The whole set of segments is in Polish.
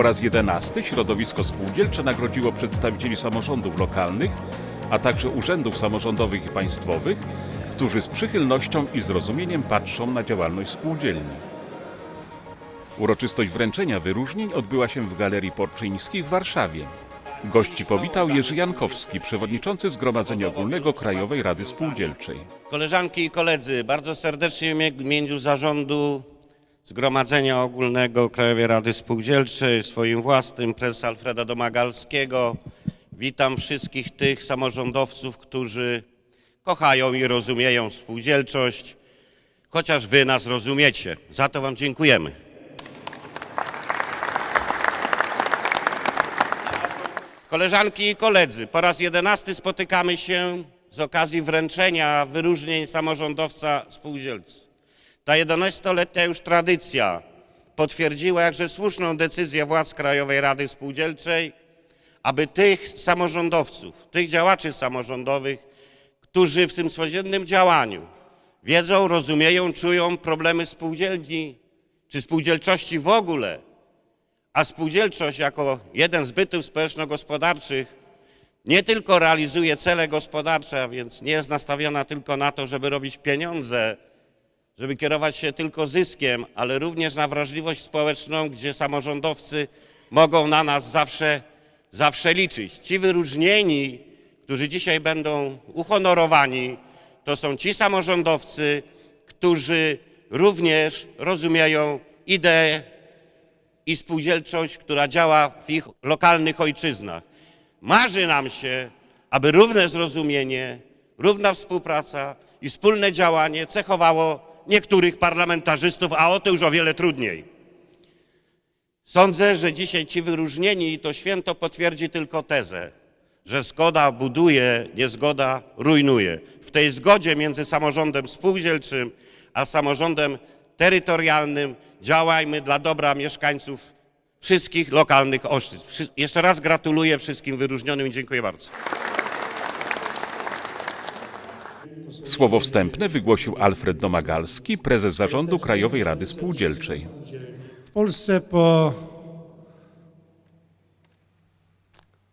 Po raz jedenasty środowisko spółdzielcze nagrodziło przedstawicieli samorządów lokalnych, a także urzędów samorządowych i państwowych, którzy z przychylnością i zrozumieniem patrzą na działalność spółdzielni. Uroczystość wręczenia wyróżnień odbyła się w Galerii Porczyńskich w Warszawie. Gości powitał Jerzy Jankowski, przewodniczący Zgromadzenia Ogólnego Krajowej Rady Spółdzielczej. Koleżanki i koledzy, bardzo serdecznie w imieniu zarządu Zgromadzenia Ogólnego Krajowej Rady Spółdzielczej, swoim własnym, prezesa Alfreda Domagalskiego, witam wszystkich tych samorządowców, którzy kochają i rozumieją spółdzielczość, chociaż wy nas rozumiecie. Za to wam dziękujemy. Koleżanki i koledzy, po raz jedenasty spotykamy się z okazji wręczenia wyróżnień samorządowca spółdzielcy. Ta 11-letnia już tradycja potwierdziła jakże słuszną decyzję władz Krajowej Rady Spółdzielczej, aby tych samorządowców, tych działaczy samorządowych, którzy w tym codziennym działaniu wiedzą, rozumieją, czują problemy spółdzielni czy spółdzielczości w ogóle, a spółdzielczość jako jeden z bytów społeczno-gospodarczych nie tylko realizuje cele gospodarcze, a więc nie jest nastawiona tylko na to, żeby robić pieniądze, żeby kierować się tylko zyskiem, ale również na wrażliwość społeczną, gdzie samorządowcy mogą na nas zawsze, zawsze liczyć. Ci wyróżnieni, którzy dzisiaj będą uhonorowani, to są ci samorządowcy, którzy również rozumieją ideę i spółdzielczość, która działa w ich lokalnych ojczyznach. Marzy nam się, aby równe zrozumienie, równa współpraca i wspólne działanie cechowało niektórych parlamentarzystów, a o to już o wiele trudniej. Sądzę, że dzisiaj ci wyróżnieni i to święto potwierdzi tylko tezę, że zgoda buduje, niezgoda rujnuje. W tej zgodzie między samorządem spółdzielczym a samorządem terytorialnym działajmy dla dobra mieszkańców wszystkich lokalnych. Wszy- Jeszcze raz gratuluję wszystkim wyróżnionym i dziękuję bardzo. Słowo wstępne wygłosił Alfred Domagalski, prezes zarządu Krajowej Rady Spółdzielczej. W Polsce po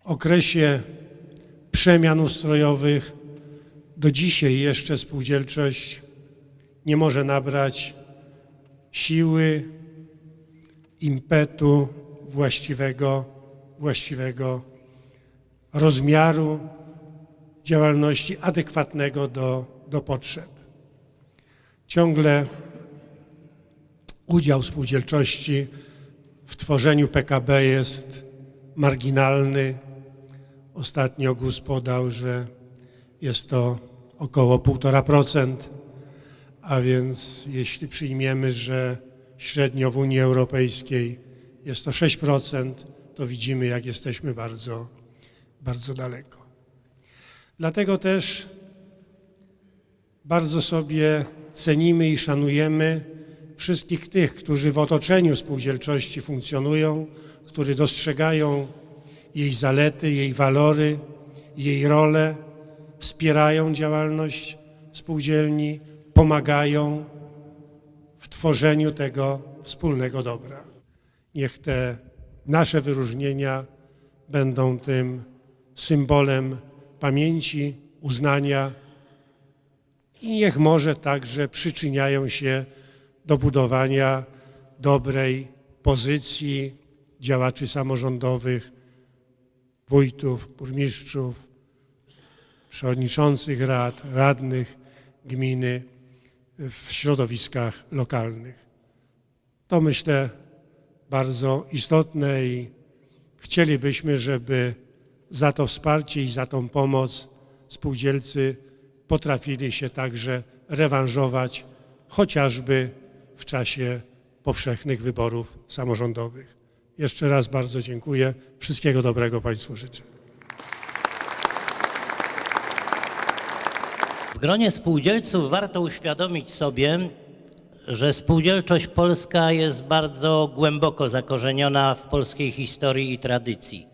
okresie przemian ustrojowych do dzisiaj jeszcze spółdzielczość nie może nabrać siły, impetu właściwego, właściwego rozmiaru działalności adekwatnego do, do potrzeb. Ciągle udział spółdzielczości w tworzeniu PKB jest marginalny. Ostatnio GUS podał, że jest to około 1,5%, a więc jeśli przyjmiemy, że średnio w Unii Europejskiej jest to 6%, to widzimy, jak jesteśmy bardzo, bardzo daleko. Dlatego też bardzo sobie cenimy i szanujemy wszystkich tych, którzy w otoczeniu spółdzielczości funkcjonują, którzy dostrzegają jej zalety, jej walory, jej rolę, wspierają działalność spółdzielni, pomagają w tworzeniu tego wspólnego dobra. Niech te nasze wyróżnienia będą tym symbolem pamięci, uznania i niech może także przyczyniają się do budowania dobrej pozycji działaczy samorządowych, wójtów, burmistrzów, przewodniczących rad, radnych gminy w środowiskach lokalnych. To myślę bardzo istotne i chcielibyśmy, żeby za to wsparcie i za tą pomoc spółdzielcy potrafili się także rewanżować, chociażby w czasie powszechnych wyborów samorządowych. Jeszcze raz bardzo dziękuję. Wszystkiego dobrego Państwu życzę. W gronie spółdzielców warto uświadomić sobie, że spółdzielczość polska jest bardzo głęboko zakorzeniona w polskiej historii i tradycji.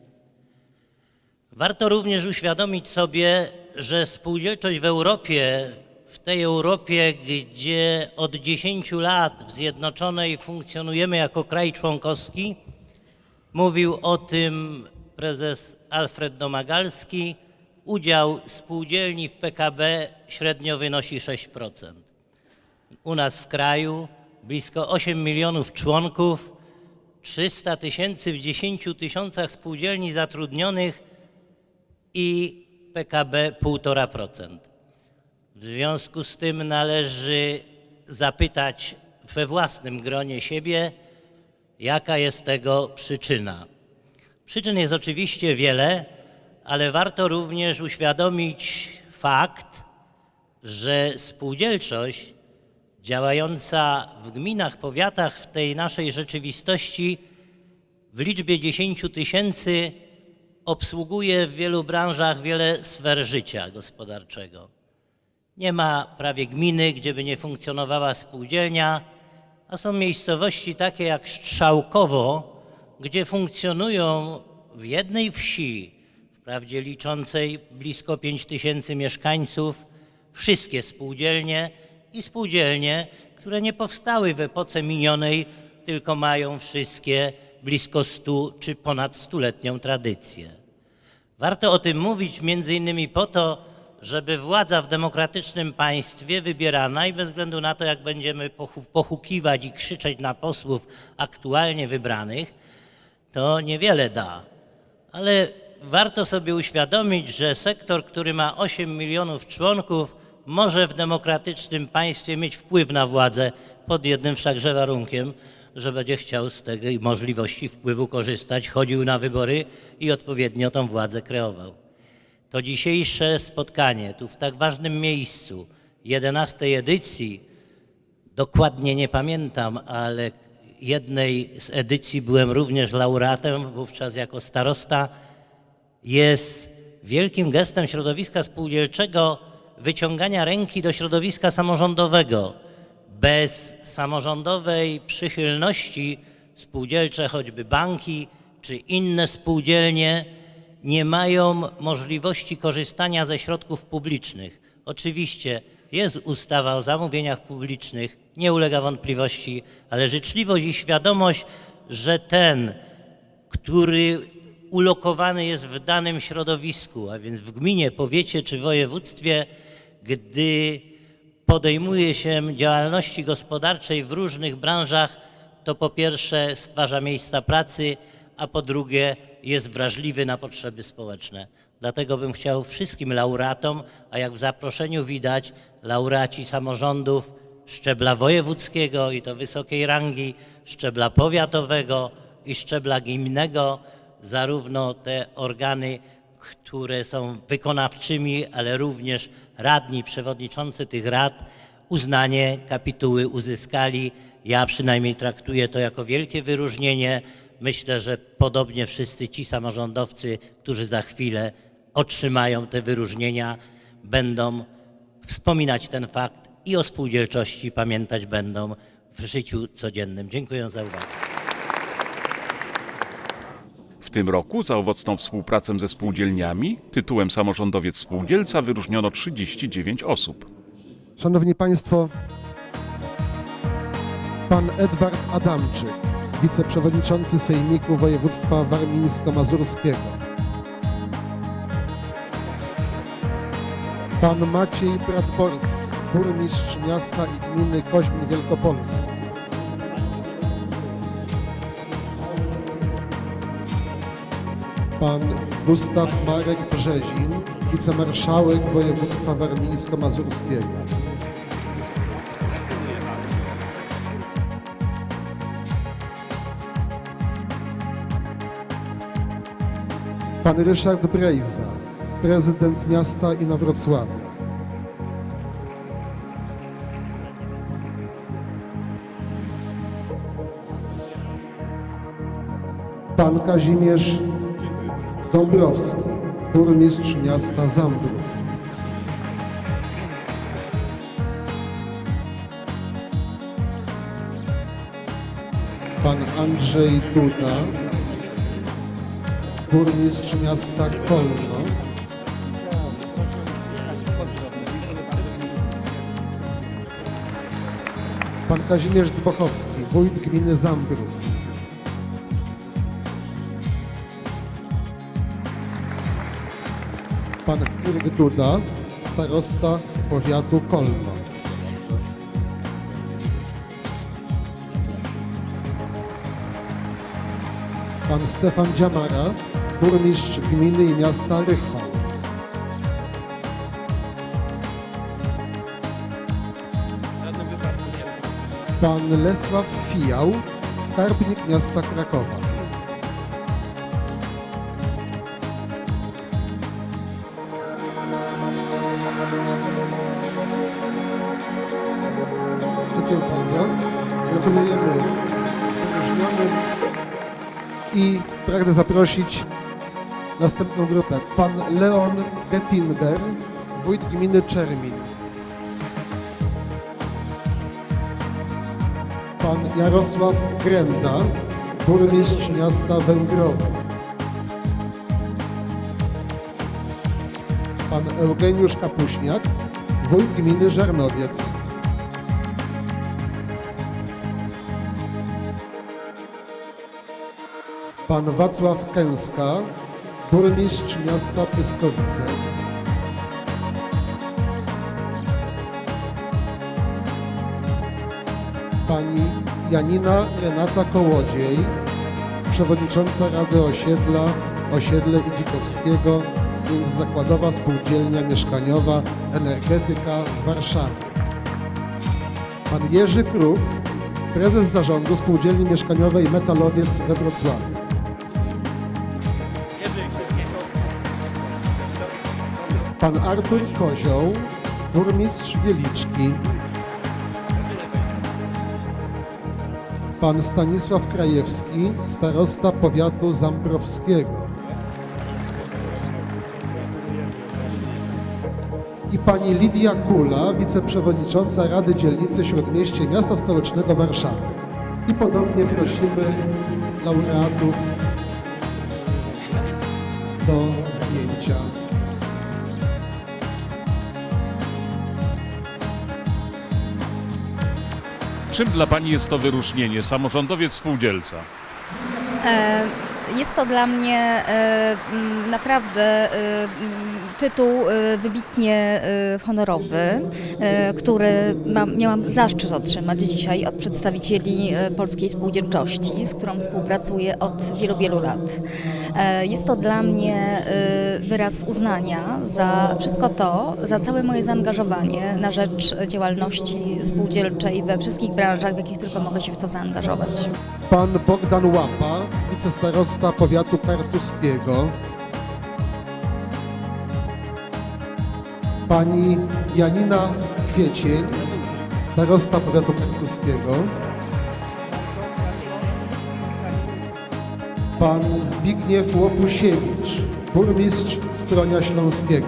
Warto również uświadomić sobie, że spółdzielczość w Europie, w tej Europie, gdzie od 10 lat w Zjednoczonej funkcjonujemy jako kraj członkowski, Mówił o tym prezes Alfred Domagalski. Udział spółdzielni w PKB średnio wynosi 6%. U nas w kraju blisko 8 milionów członków, 300 tysięcy w 10 tysiącach spółdzielni zatrudnionych i PKB 1,5%. W związku z tym należy zapytać we własnym gronie siebie, jaka jest tego przyczyna. Przyczyn jest oczywiście wiele, ale warto również uświadomić fakt, że spółdzielczość działająca w gminach, powiatach w tej naszej rzeczywistości w liczbie 10 tysięcy obsługuje w wielu branżach wiele sfer życia gospodarczego. Nie ma prawie gminy, gdzie by nie funkcjonowała spółdzielnia, a są miejscowości takie jak Strzałkowo, gdzie funkcjonują w jednej wsi, wprawdzie liczącej blisko 5 tysięcy mieszkańców, wszystkie spółdzielnie i spółdzielnie, które nie powstały w epoce minionej, tylko mają wszystkie blisko 100 czy ponad stuletnią tradycję. Warto o tym mówić między innymi po to, żeby władza w demokratycznym państwie wybierana i bez względu na to, jak będziemy pochu- pochukiwać i krzyczeć na posłów aktualnie wybranych, to niewiele da. Ale warto sobie uświadomić, że sektor, który ma 8 milionów członków, może w demokratycznym państwie mieć wpływ na władzę pod jednym wszakże warunkiem, że będzie chciał z tej możliwości wpływu korzystać, chodził na wybory i odpowiednio tą władzę kreował. To dzisiejsze spotkanie tu w tak ważnym miejscu, 11 edycji, dokładnie nie pamiętam, ale jednej z edycji byłem również laureatem, wówczas jako starosta, jest wielkim gestem środowiska spółdzielczego wyciągania ręki do środowiska samorządowego. Bez samorządowej przychylności spółdzielcze, choćby banki czy inne spółdzielnie, nie mają możliwości korzystania ze środków publicznych. Oczywiście jest ustawa o zamówieniach publicznych, nie ulega wątpliwości, ale życzliwość i świadomość, że ten, który ulokowany jest w danym środowisku, a więc w gminie, powiecie czy województwie, gdy podejmuje się działalności gospodarczej w różnych branżach, to po pierwsze stwarza miejsca pracy, a po drugie jest wrażliwy na potrzeby społeczne. Dlatego bym chciał wszystkim laureatom, a jak w zaproszeniu widać, laureaci samorządów szczebla wojewódzkiego i to wysokiej rangi, szczebla powiatowego i szczebla gminnego, zarówno te organy, które są wykonawczymi, ale również radni, przewodniczący tych rad, uznanie kapituły uzyskali. Ja przynajmniej traktuję to jako wielkie wyróżnienie. Myślę, że podobnie wszyscy ci samorządowcy, którzy za chwilę otrzymają te wyróżnienia, będą wspominać ten fakt i o spółdzielczości pamiętać będą w życiu codziennym. Dziękuję za uwagę. Tym roku za owocną współpracę ze spółdzielniami tytułem Samorządowiec Spółdzielca wyróżniono 39 osób. Szanowni Państwo, pan Edward Adamczyk, wiceprzewodniczący Sejmiku Województwa Warmińsko-Mazurskiego. Pan Maciej Bratborski, burmistrz miasta i gminy Koźmin Wielkopolski. Pan Gustaw Marek Brzezin, wicemarszałek województwa warmińsko-mazurskiego. Pan Ryszard Brejza, prezydent miasta Inowrocławia. Pan Kazimierz Dąbrowski, burmistrz miasta Zambrów. Pan Andrzej Duda, burmistrz miasta Kolno. Pan Kazimierz Dbochowski, wójt gminy Zambrów. Pan Irk Duda, starosta powiatu Kolno. Pan Stefan Dziamara, burmistrz gminy i miasta Rychwał. Pan Lesław Fijał, skarbnik miasta Krakowa. Pragnę zaprosić następną grupę. Pan Leon Gettinger, wójt gminy Czermin. Pan Jarosław Grenda, burmistrz miasta Węgrowo. Pan Eugeniusz Kapuśniak, wójt gminy Żarnowiec. Pan Wacław Kęska, burmistrz miasta Pyskowice. Pani Janina Renata Kołodziej, przewodnicząca Rady Osiedla, Osiedle Idzikowskiego, Międzyzakładowa Spółdzielnia Mieszkaniowa Energetyka w Warszawie. Pan Jerzy Kruk, prezes zarządu Spółdzielni Mieszkaniowej Metalowiec we Wrocławiu. Pan Artur Kozioł, burmistrz Wieliczki. Pan Stanisław Krajewski, starosta powiatu zambrowskiego. I pani Lidia Kula, wiceprzewodnicząca Rady Dzielnicy Śródmieście Miasta Stołecznego Warszawy. I podobnie prosimy laureatów do zdjęcia. Czym dla Pani jest to wyróżnienie, samorządowiec spółdzielca? E, Jest to dla mnie e, naprawdę e, tytuł e, wybitnie e, honorowy, e, który mam, miałam zaszczyt otrzymać dzisiaj od przedstawicieli polskiej spółdzielczości, z którą współpracuję od wielu, wielu lat. E, Jest to dla mnie wyraz uznania za wszystko to, za całe moje zaangażowanie na rzecz działalności spółdzielczej we wszystkich branżach, w jakich tylko mogę się w to zaangażować. Pan Bogdan Łapa, wicestarosta powiatu kartuskiego. Pani Janina Kwiecień, starosta powiatu kartuskiego. Pan Zbigniew Łopusiewicz, burmistrz Stronia Śląskiego.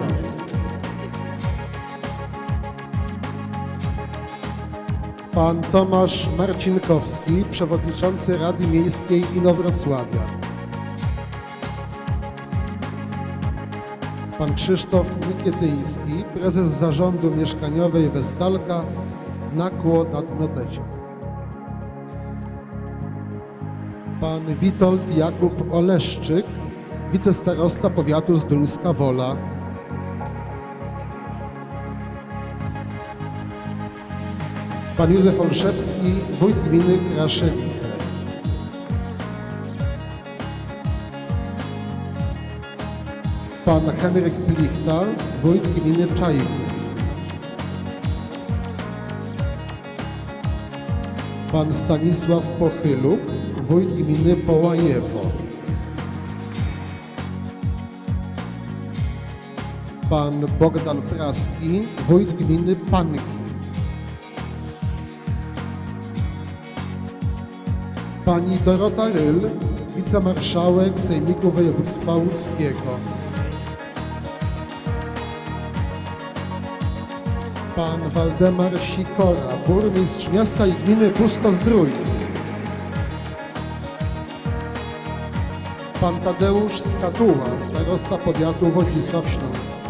Pan Tomasz Marcinkowski, przewodniczący Rady Miejskiej Inowrocławia. Pan Krzysztof Mikietyński, prezes zarządu mieszkaniowej Westalka Nakło nad Notecie. Pan Witold Jakub Oleszczyk, wicestarosta powiatu Zduńska Wola. Pan Józef Olszewski, wójt gminy Kraszewice. Pan Henryk Plichta, wójt gminy Czajków. Pan Stanisław Pochyluk, wójt gminy Połajewo. Pan Bogdan Praski, wójt gminy Panki. Pani Dorota Ryl, wicemarszałek Sejmiku Województwa Łódzkiego. Pan Waldemar Sikora, burmistrz miasta i gminy Pusto-Zdrój. Pan Tadeusz Skaduła, starosta powiatu Wodzisław Śląski.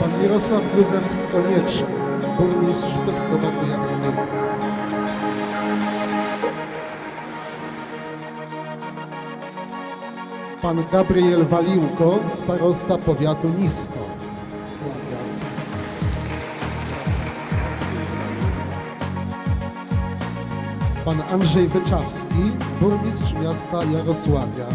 Pan Mirosław Józef Skonieczny, burmistrz Piotrkowa Kujawskiego. Pan Gabriel Waliłko, starosta powiatu Nisko. Pan Andrzej Wyczawski, burmistrz miasta Jarosławia.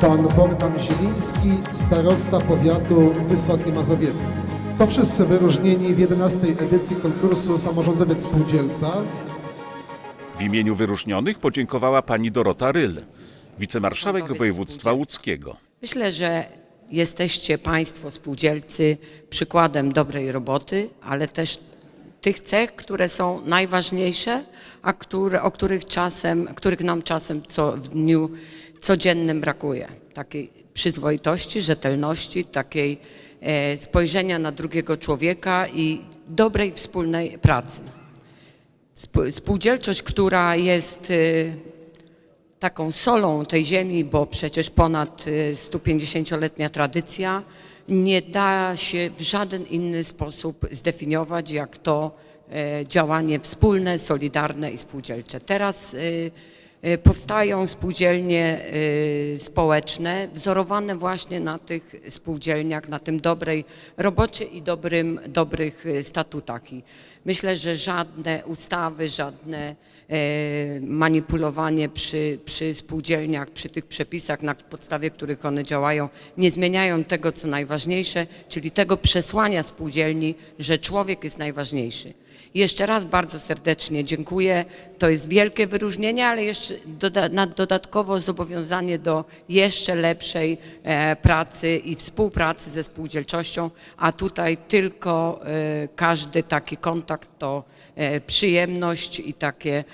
Pan Bogdan Zieliński, starosta powiatu Wysokie Mazowieckie. To wszyscy wyróżnieni w 11 edycji konkursu Samorządowiec Spółdzielca. W imieniu wyróżnionych podziękowała pani Dorota Ryl, wicemarszałek województwa łódzkiego. Myślę, że jesteście Państwo spółdzielcy przykładem dobrej roboty, ale też tych cech, które są najważniejsze, a które, o których czasem, których nam czasem co w dniu codziennym brakuje. Takiej przyzwoitości, rzetelności, takiej e, spojrzenia na drugiego człowieka i dobrej wspólnej pracy. Spó- Spółdzielczość, która jest y, taką solą tej ziemi, bo przecież ponad y, 150-letnia tradycja, nie da się w żaden inny sposób zdefiniować, jak to e, działanie wspólne, solidarne i spółdzielcze. Teraz y, y, powstają spółdzielnie y, społeczne, wzorowane właśnie na tych spółdzielniach, na tym dobrej robocie i dobrym, dobrych y, statutach. Myślę, że żadne ustawy, żadne e, manipulowanie przy, przy spółdzielniach, przy tych przepisach, na podstawie których one działają, nie zmieniają tego, co najważniejsze, czyli tego przesłania spółdzielni, że człowiek jest najważniejszy. Jeszcze raz bardzo serdecznie dziękuję. To jest wielkie wyróżnienie, ale jeszcze dodatkowo zobowiązanie do jeszcze lepszej e, pracy i współpracy ze spółdzielczością, a tutaj tylko e, każdy taki kontakt to e, przyjemność i takie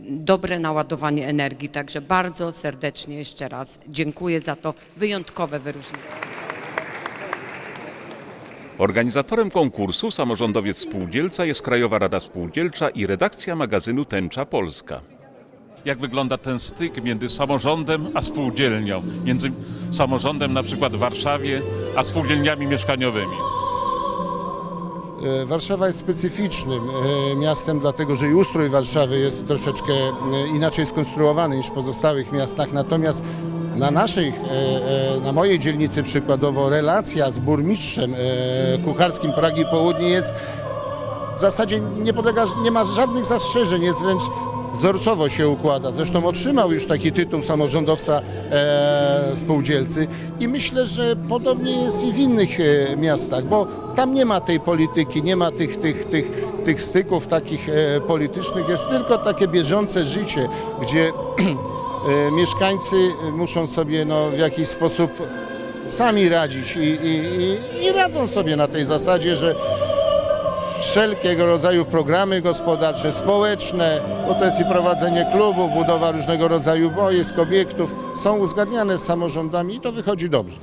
dobre naładowanie energii. Także bardzo serdecznie jeszcze raz dziękuję za to wyjątkowe wyróżnienie. Organizatorem konkursu Samorządowiec Spółdzielca jest Krajowa Rada Spółdzielcza i redakcja magazynu Tęcza Polska. Jak wygląda ten styk między samorządem a spółdzielnią? Między samorządem na przykład w Warszawie, a spółdzielniami mieszkaniowymi? E, Warszawa jest specyficznym e, miastem, dlatego że i ustrój Warszawy jest troszeczkę e, inaczej skonstruowany niż w pozostałych miastach. Natomiast na naszej, e, e, na mojej dzielnicy przykładowo relacja z burmistrzem e, kucharskim Pragi Południe jest w zasadzie nie podlega, nie ma żadnych zastrzeżeń, jest wręcz wzorcowo się układa. Zresztą otrzymał już taki tytuł samorządowca e, spółdzielcy i myślę, że podobnie jest i w innych e, miastach, bo tam nie ma tej polityki, nie ma tych, tych, tych, tych styków takich e, politycznych, jest tylko takie bieżące życie, gdzie mieszkańcy muszą sobie no, w jakiś sposób sami radzić i, i, i, radzą sobie na tej zasadzie, że wszelkiego rodzaju programy gospodarcze, społeczne, bo to jest i prowadzenie klubów, budowa różnego rodzaju boisk, obiektów, są uzgadniane z samorządami i to wychodzi dobrze.